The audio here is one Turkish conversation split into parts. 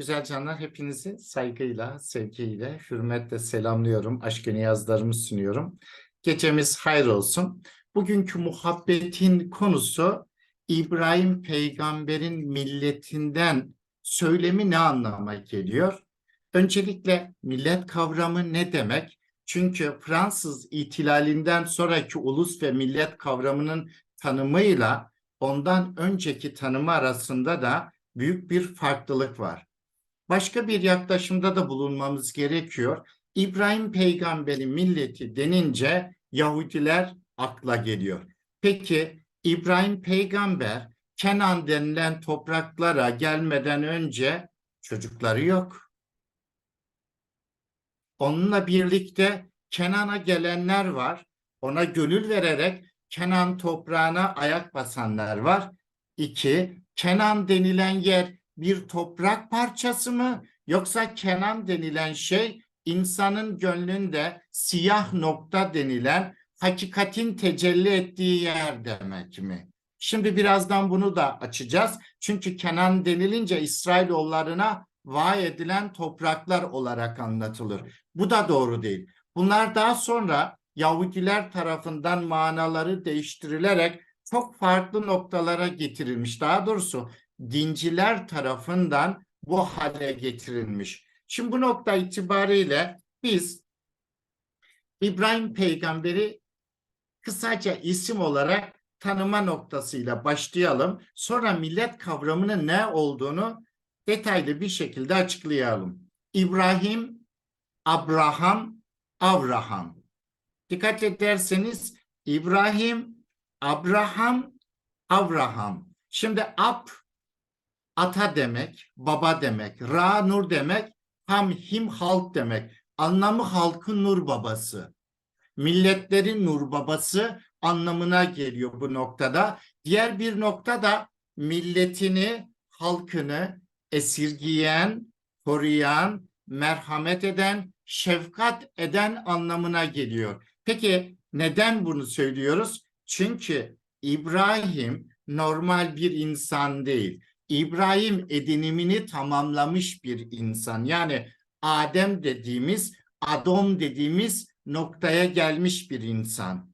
Güzel canlar hepinizi saygıyla, sevgiyle, hürmetle selamlıyorum. Aşk yazlarımı sunuyorum. Gecemiz hayır olsun. Bugünkü muhabbetin konusu İbrahim peygamberin milletinden söylemi ne anlama geliyor? Öncelikle millet kavramı ne demek? Çünkü Fransız ihtilalinden sonraki ulus ve millet kavramının tanımıyla ondan önceki tanımı arasında da büyük bir farklılık var. Başka bir yaklaşımda da bulunmamız gerekiyor. İbrahim peygamberin milleti denince Yahudiler akla geliyor. Peki İbrahim peygamber Kenan denilen topraklara gelmeden önce çocukları yok. Onunla birlikte Kenan'a gelenler var. Ona gönül vererek Kenan toprağına ayak basanlar var. İki, Kenan denilen yer bir toprak parçası mı yoksa Kenan denilen şey insanın gönlünde siyah nokta denilen hakikatin tecelli ettiği yer demek mi? Şimdi birazdan bunu da açacağız. Çünkü Kenan denilince İsrailoğullarına vaat edilen topraklar olarak anlatılır. Bu da doğru değil. Bunlar daha sonra Yahudiler tarafından manaları değiştirilerek çok farklı noktalara getirilmiş. Daha doğrusu dinciler tarafından bu hale getirilmiş. Şimdi bu nokta itibariyle biz İbrahim peygamberi kısaca isim olarak tanıma noktasıyla başlayalım. Sonra millet kavramının ne olduğunu detaylı bir şekilde açıklayalım. İbrahim, Abraham, Avraham. Dikkat ederseniz İbrahim, Abraham, Avraham. Şimdi Ab ata demek, baba demek, Ra nur demek, Ham him halk demek. Anlamı halkın nur babası. Milletlerin nur babası anlamına geliyor bu noktada. Diğer bir nokta da milletini, halkını esirgiyen, koruyan, merhamet eden, şefkat eden anlamına geliyor. Peki neden bunu söylüyoruz? Çünkü İbrahim normal bir insan değil. İbrahim edinimini tamamlamış bir insan. Yani Adem dediğimiz, Adom dediğimiz noktaya gelmiş bir insan.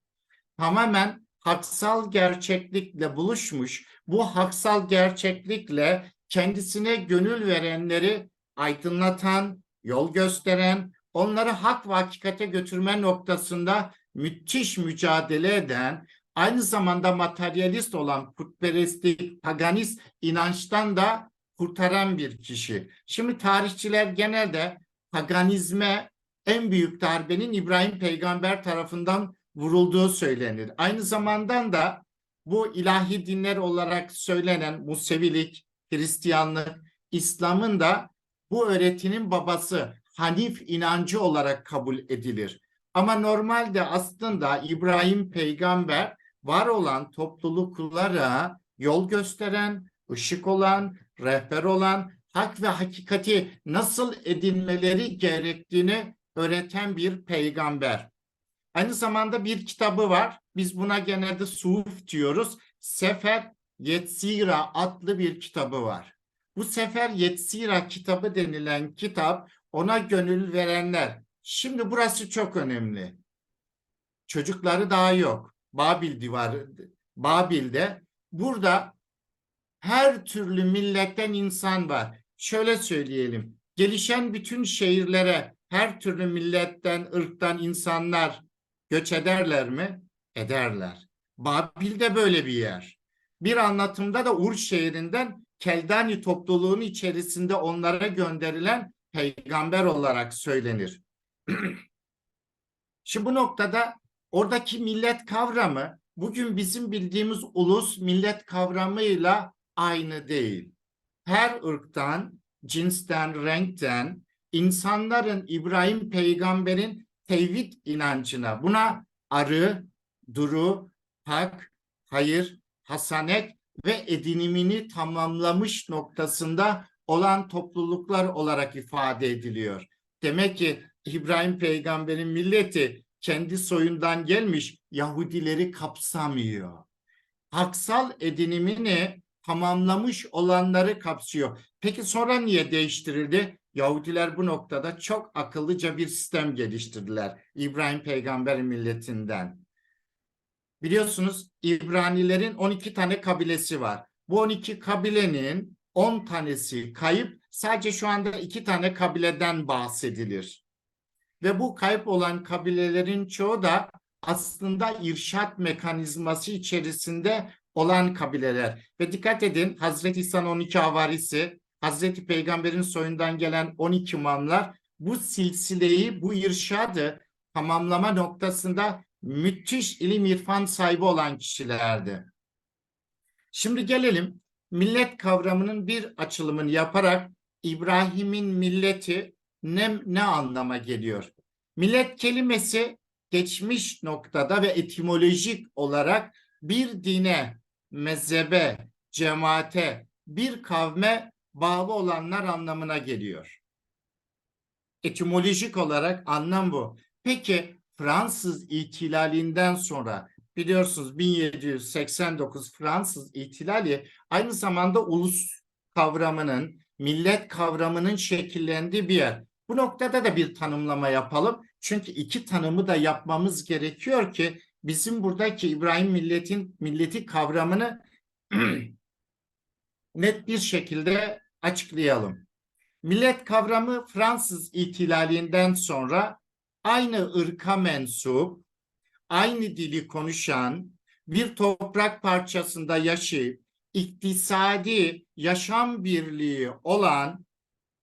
Tamamen haksal gerçeklikle buluşmuş. Bu haksal gerçeklikle kendisine gönül verenleri aydınlatan, yol gösteren, onları hak ve hakikate götürme noktasında müthiş mücadele eden, aynı zamanda materyalist olan putperestlik, paganist inançtan da kurtaran bir kişi. Şimdi tarihçiler genelde paganizme en büyük darbenin İbrahim peygamber tarafından vurulduğu söylenir. Aynı zamandan da bu ilahi dinler olarak söylenen Musevilik, Hristiyanlık, İslam'ın da bu öğretinin babası Hanif inancı olarak kabul edilir. Ama normalde aslında İbrahim peygamber var olan topluluklara yol gösteren, ışık olan, rehber olan, hak ve hakikati nasıl edinmeleri gerektiğini öğreten bir peygamber. Aynı zamanda bir kitabı var. Biz buna genelde Suhuf diyoruz. Sefer Yetsira adlı bir kitabı var. Bu Sefer Yetsira kitabı denilen kitap ona gönül verenler. Şimdi burası çok önemli. Çocukları daha yok. Babil divarı, Babil'de. Burada her türlü milletten insan var. Şöyle söyleyelim. Gelişen bütün şehirlere her türlü milletten, ırktan insanlar göç ederler mi? Ederler. Babil'de böyle bir yer. Bir anlatımda da Ur şehrinden Keldani topluluğunun içerisinde onlara gönderilen peygamber olarak söylenir. Şimdi bu noktada oradaki millet kavramı bugün bizim bildiğimiz ulus millet kavramıyla aynı değil. Her ırktan, cinsten, renkten insanların İbrahim peygamberin tevhid inancına buna arı, duru, hak, hayır, hasanet ve edinimini tamamlamış noktasında olan topluluklar olarak ifade ediliyor. Demek ki İbrahim peygamberin milleti kendi soyundan gelmiş Yahudileri kapsamıyor. Haksal edinimini tamamlamış olanları kapsıyor. Peki sonra niye değiştirildi? Yahudiler bu noktada çok akıllıca bir sistem geliştirdiler. İbrahim peygamber milletinden. Biliyorsunuz İbranilerin 12 tane kabilesi var. Bu 12 kabilenin 10 tanesi kayıp. Sadece şu anda 2 tane kabileden bahsedilir. Ve bu kayıp olan kabilelerin çoğu da aslında irşat mekanizması içerisinde olan kabileler. Ve dikkat edin Hazreti İsa'nın 12 havarisi, Hazreti Peygamber'in soyundan gelen 12 imamlar bu silsileyi, bu irşadı tamamlama noktasında müthiş ilim irfan sahibi olan kişilerdi. Şimdi gelelim millet kavramının bir açılımını yaparak İbrahim'in milleti ne, ne anlama geliyor? Millet kelimesi geçmiş noktada ve etimolojik olarak bir dine, mezhebe, cemaate, bir kavme bağlı olanlar anlamına geliyor. Etimolojik olarak anlam bu. Peki Fransız ihtilalinden sonra biliyorsunuz 1789 Fransız ihtilali aynı zamanda ulus kavramının, millet kavramının şekillendiği bir yer. Bu noktada da bir tanımlama yapalım. Çünkü iki tanımı da yapmamız gerekiyor ki bizim buradaki İbrahim milletin milleti kavramını net bir şekilde açıklayalım. Millet kavramı Fransız ihtilalinden sonra aynı ırka mensup, aynı dili konuşan, bir toprak parçasında yaşayıp iktisadi yaşam birliği olan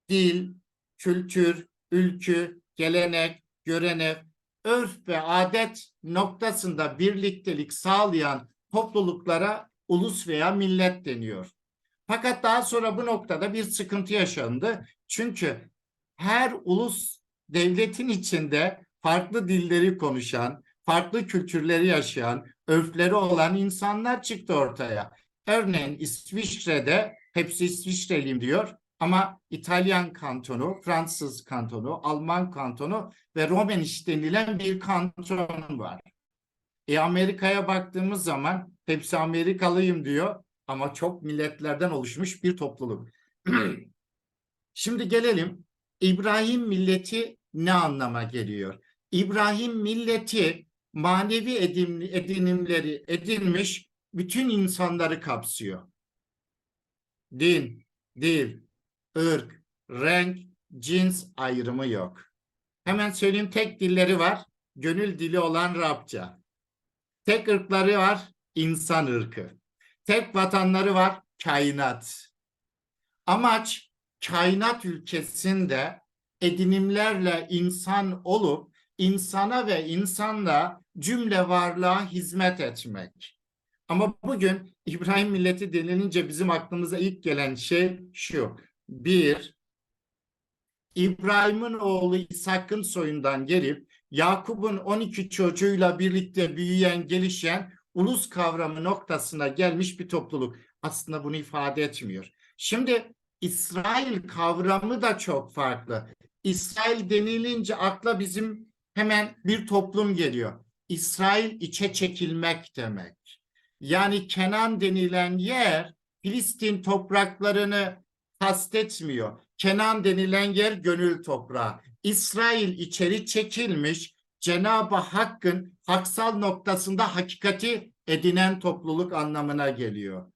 dil, kültür, ülkü, gelenek, görenek, örf ve adet noktasında birliktelik sağlayan topluluklara ulus veya millet deniyor. Fakat daha sonra bu noktada bir sıkıntı yaşandı. Çünkü her ulus devletin içinde farklı dilleri konuşan, farklı kültürleri yaşayan, örfleri olan insanlar çıktı ortaya. Örneğin İsviçre'de hepsi İsviçreliyim diyor ama İtalyan kantonu, Fransız kantonu, Alman kantonu ve Romaniş denilen bir kanton var. E Amerika'ya baktığımız zaman hepsi Amerikalıyım diyor ama çok milletlerden oluşmuş bir topluluk. Şimdi gelelim İbrahim milleti ne anlama geliyor? İbrahim milleti manevi edim, edinimleri edinmiş bütün insanları kapsıyor. Din, dil, ırk, renk, cins ayrımı yok. Hemen söyleyeyim tek dilleri var. Gönül dili olan Rabça. Tek ırkları var. insan ırkı. Tek vatanları var. Kainat. Amaç kainat ülkesinde edinimlerle insan olup insana ve insanla cümle varlığa hizmet etmek. Ama bugün İbrahim milleti denilince bizim aklımıza ilk gelen şey şu. Bir, İbrahim'in oğlu İshak'ın soyundan gelip Yakup'un 12 çocuğuyla birlikte büyüyen, gelişen ulus kavramı noktasına gelmiş bir topluluk. Aslında bunu ifade etmiyor. Şimdi İsrail kavramı da çok farklı. İsrail denilince akla bizim hemen bir toplum geliyor. İsrail içe çekilmek demek. Yani Kenan denilen yer Filistin topraklarını kastetmiyor. Kenan denilen yer gönül toprağı. İsrail içeri çekilmiş Cenab-ı Hakk'ın haksal noktasında hakikati edinen topluluk anlamına geliyor.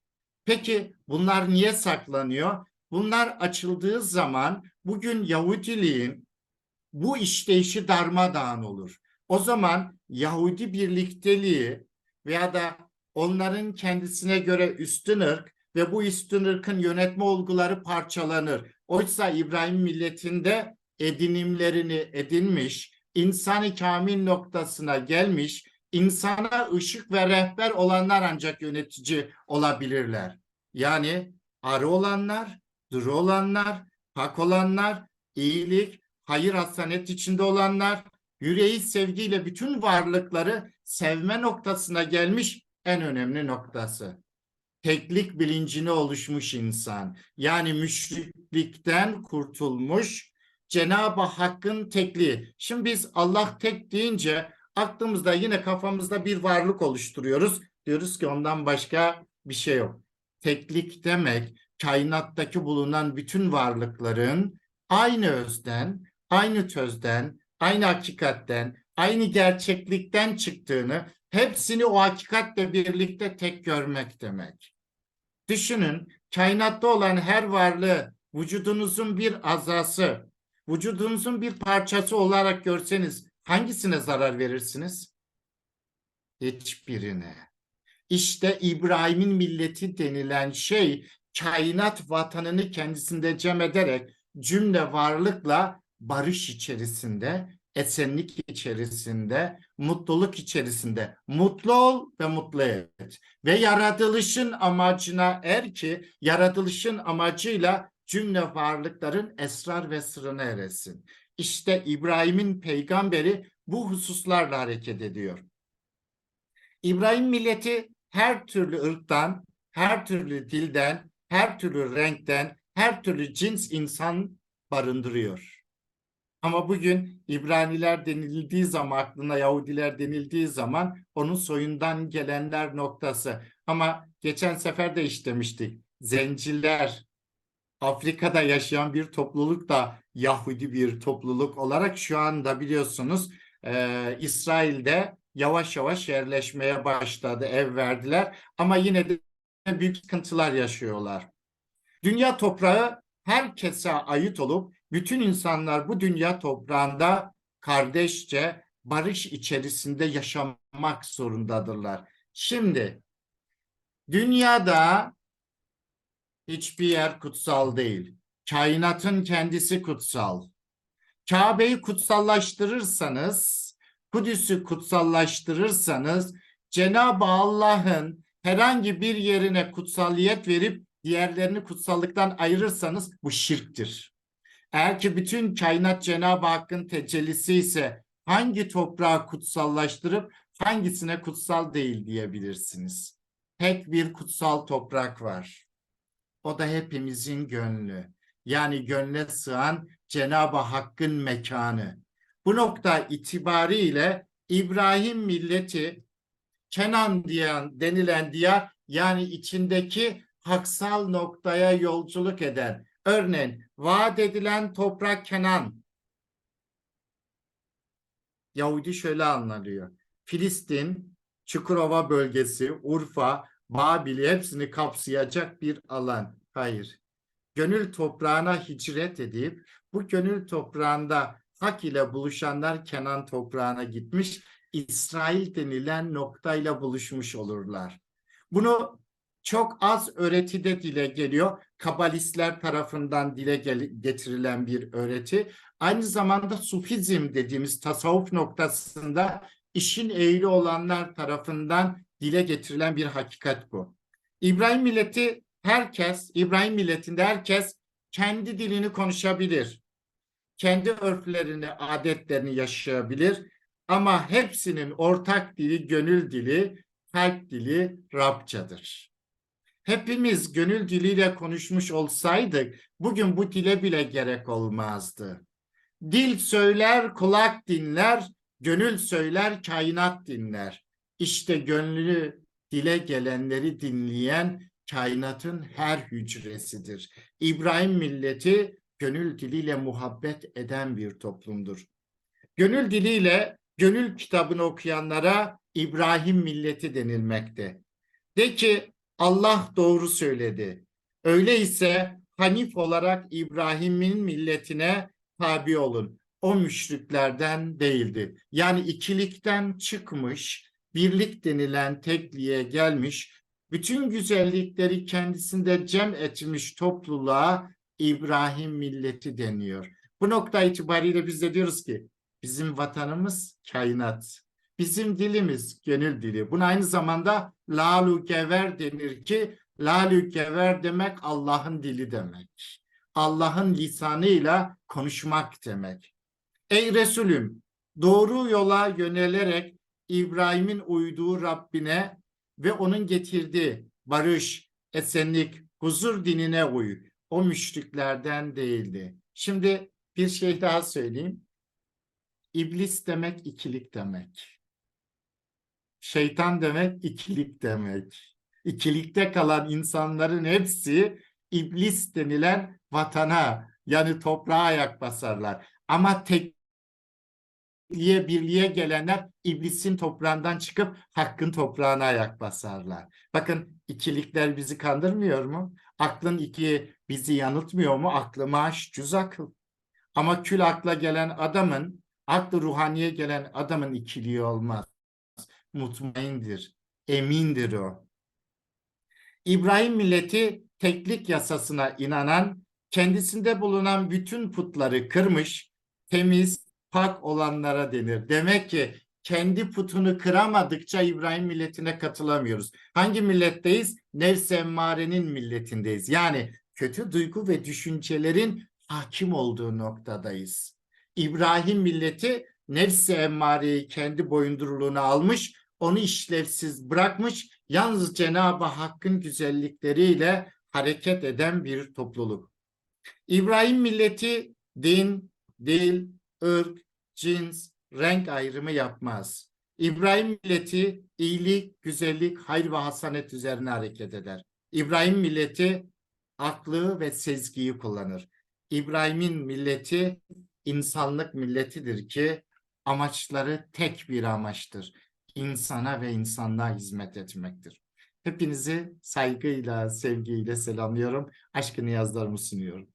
Peki bunlar niye saklanıyor? Bunlar açıldığı zaman bugün Yahudiliğin bu işleyişi darmadağın olur. O zaman Yahudi birlikteliği veya da onların kendisine göre üstün ırk ve bu üstün ırkın yönetme olguları parçalanır. Oysa İbrahim milletinde edinimlerini edinmiş, insani kamil noktasına gelmiş, insana ışık ve rehber olanlar ancak yönetici olabilirler. Yani arı olanlar, duru olanlar, pak olanlar, iyilik, hayır hasanet içinde olanlar, yüreği sevgiyle bütün varlıkları sevme noktasına gelmiş en önemli noktası. Teklik bilincine oluşmuş insan. Yani müşriklikten kurtulmuş Cenab-ı Hakk'ın tekliği. Şimdi biz Allah tek deyince aklımızda yine kafamızda bir varlık oluşturuyoruz. Diyoruz ki ondan başka bir şey yok. teklik demek kainattaki bulunan bütün varlıkların aynı özden, aynı tözden, aynı hakikatten, aynı gerçeklikten çıktığını, hepsini o hakikatle birlikte tek görmek demek. Düşünün, kainatta olan her varlığı vücudunuzun bir azası, vücudunuzun bir parçası olarak görseniz hangisine zarar verirsiniz? Hiçbirine. İşte İbrahim'in milleti denilen şey kainat vatanını kendisinde cem ederek cümle varlıkla barış içerisinde, esenlik içerisinde, mutluluk içerisinde mutlu ol ve mutlu et. Ve yaratılışın amacına er ki yaratılışın amacıyla cümle varlıkların esrar ve sırrına eresin. İşte İbrahim'in peygamberi bu hususlarla hareket ediyor. İbrahim milleti her türlü ırktan, her türlü dilden, her türlü renkten, her türlü cins insan barındırıyor. Ama bugün İbraniler denildiği zaman, aklına Yahudiler denildiği zaman onun soyundan gelenler noktası. Ama geçen sefer de işlemiştik. Zenciler, Afrika'da yaşayan bir topluluk da Yahudi bir topluluk olarak şu anda biliyorsunuz e, İsrail'de yavaş yavaş yerleşmeye başladı, ev verdiler ama yine de büyük sıkıntılar yaşıyorlar. Dünya toprağı herkese ait olup bütün insanlar bu dünya toprağında kardeşçe barış içerisinde yaşamak zorundadırlar. Şimdi dünyada hiçbir yer kutsal değil. Kainatın kendisi kutsal. Kabe'yi kutsallaştırırsanız, Kudüs'ü kutsallaştırırsanız Cenab-ı Allah'ın herhangi bir yerine kutsaliyet verip diğerlerini kutsallıktan ayırırsanız bu şirktir. Eğer ki bütün kainat Cenab-ı Hakk'ın tecellisi ise hangi toprağı kutsallaştırıp hangisine kutsal değil diyebilirsiniz. Tek bir kutsal toprak var. O da hepimizin gönlü. Yani gönle sığan Cenab-ı Hakk'ın mekanı. Bu nokta itibariyle İbrahim milleti Kenan diyen, denilen diyar yani içindeki haksal noktaya yolculuk eden. Örneğin vaat edilen toprak Kenan. Yahudi şöyle anlatıyor. Filistin, Çukurova bölgesi, Urfa, Babil'i hepsini kapsayacak bir alan. Hayır. Gönül toprağına hicret edip bu gönül toprağında hak ile buluşanlar Kenan toprağına gitmiş, İsrail denilen noktayla buluşmuş olurlar. Bunu çok az öğretide dile geliyor. Kabalistler tarafından dile getirilen bir öğreti. Aynı zamanda Sufizm dediğimiz tasavvuf noktasında işin eğili olanlar tarafından dile getirilen bir hakikat bu. İbrahim milleti herkes, İbrahim milletinde herkes kendi dilini konuşabilir. Kendi örflerini, adetlerini yaşayabilir. Ama hepsinin ortak dili, gönül dili, kalp dili Rabçadır. Hepimiz gönül diliyle konuşmuş olsaydık bugün bu dile bile gerek olmazdı. Dil söyler, kulak dinler, gönül söyler, kainat dinler. İşte gönlü dile gelenleri dinleyen kainatın her hücresidir. İbrahim milleti gönül diliyle muhabbet eden bir toplumdur. Gönül diliyle gönül kitabını okuyanlara İbrahim milleti denilmekte. De ki Allah doğru söyledi. Öyleyse Hanif olarak İbrahim'in milletine tabi olun. O müşriklerden değildi. Yani ikilikten çıkmış, birlik denilen tekliğe gelmiş, bütün güzellikleri kendisinde cem etmiş topluluğa İbrahim milleti deniyor. Bu nokta itibariyle biz de diyoruz ki bizim vatanımız kainat. Bizim dilimiz gönül dili. Buna aynı zamanda lalu gever denir ki lalu gever demek Allah'ın dili demek. Allah'ın lisanıyla konuşmak demek. Ey Resulüm doğru yola yönelerek İbrahim'in uyduğu Rabbine ve onun getirdiği barış, esenlik, huzur dinine uy. O müşriklerden değildi. Şimdi bir şey daha söyleyeyim. İblis demek ikilik demek. Şeytan demek ikilik demek. İkilikte kalan insanların hepsi iblis denilen vatana yani toprağa ayak basarlar. Ama tekliğe birliğe gelenler iblisin toprağından çıkıp hakkın toprağına ayak basarlar. Bakın ikilikler bizi kandırmıyor mu? Aklın iki bizi yanıltmıyor mu? Aklı maaş cüz akıl. Ama kül akla gelen adamın, aklı ruhaniye gelen adamın ikiliği olmaz. Mutmaindir, emindir o. İbrahim milleti teklik yasasına inanan, kendisinde bulunan bütün putları kırmış, temiz, pak olanlara denir. Demek ki kendi putunu kıramadıkça İbrahim milletine katılamıyoruz. Hangi milletteyiz? Nefs-i emmarenin milletindeyiz. Yani kötü duygu ve düşüncelerin hakim olduğu noktadayız. İbrahim milleti nefs-i emmareyi kendi boyunduruluğuna almış, onu işlevsiz bırakmış, yalnız Cenab-ı Hakk'ın güzellikleriyle hareket eden bir topluluk. İbrahim milleti din, dil, ırk, cins, renk ayrımı yapmaz. İbrahim milleti iyilik, güzellik, hayır ve hasanet üzerine hareket eder. İbrahim milleti aklı ve sezgiyi kullanır. İbrahim'in milleti insanlık milletidir ki amaçları tek bir amaçtır. İnsana ve insanlığa hizmet etmektir. Hepinizi saygıyla, sevgiyle selamlıyorum. Aşkı niyazlarımı sunuyorum.